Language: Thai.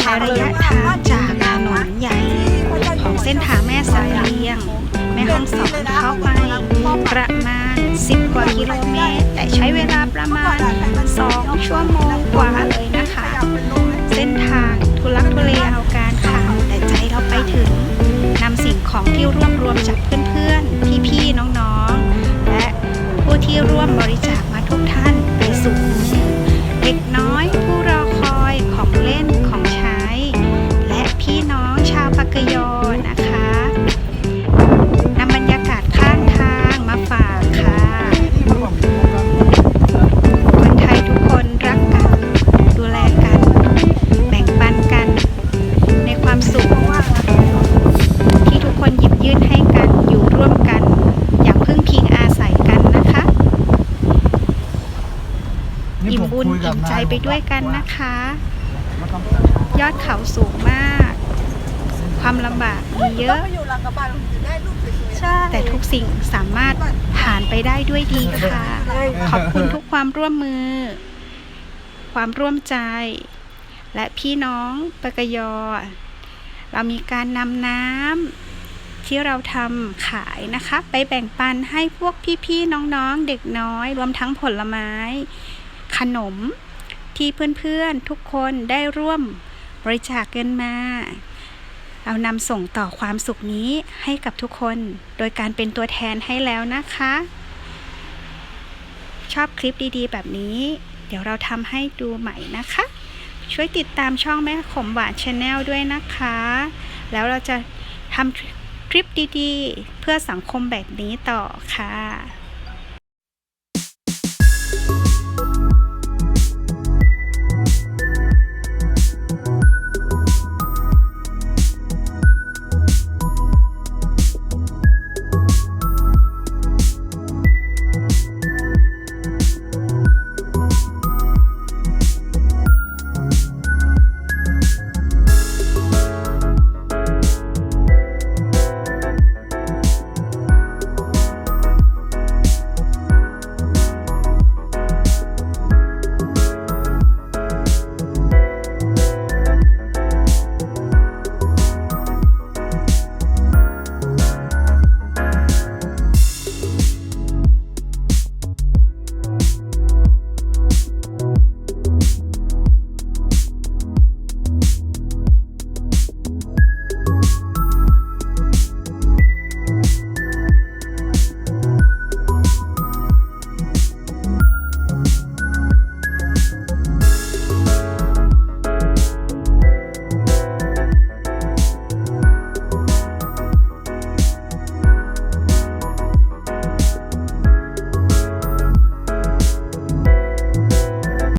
ใช้ระยะทางจากถนนใหญ่ ของเส้นทางแม่สายเลียง แม่ห้องสอนเข้าไปประมาณ 10 กว่ากิโลเมตร แต่ใช้เวลาประมาณ 2 ชั่วโมงกว่าเลยนะคะ เส้นทางทุลักทุเลเอาการค่ะ แต่ใจเราไปถึงนำสิ่งของที่รวบรวมจากเพื่อนๆ พี่ๆ น้องๆ และผู้ที่ร่วมบริจาค กกยอนะคะนำบรรยากาศข้างทางมาฝากค่ะ คนไทยทุกคนรักกัน ดูแลกัน แบ่งปันกัน ในความสุขที่ทุกคนหยิบยื่นให้กันอยู่ร่วมกัน อย่างพึ่งพิงอาศัยกันนะคะอิ่มบุญอิ่มใจไปด้วยกันนะคะ ยอดเขาสูงมาก ความลำบากมีเยอะ อยู่หลังกระบะจะได้รูปสวยๆใช่ แต่ทุกสิ่งสามารถผ่านไปได้ด้วยดีค่ะ ขอบคุณทุกความร่วมมือ ความร่วมใจ และพี่น้องปกยอ เรามีการนำน้ำที่เราทำขายนะคะ ไปแบ่งปันให้พวกพี่ๆน้องๆ เด็กน้อย รวมทั้งผลไม้ ขนมที่เพื่อนๆทุกคนได้ร่วมบริจาคเงินมา เรานำส่งต่อความสุขนี้ให้กับทุกคน โดยการเป็นตัวแทนให้แล้วนะคะ ชอบคลิปดีๆ แบบนี้ เดี๋ยวเราทำให้ดูใหม่นะคะ ช่วยติดตามช่องแม่ขมหวานชาแนลด้วยนะคะ แล้วเราจะทำคลิปดีๆ เพื่อสังคมแบบนี้ต่อค่ะ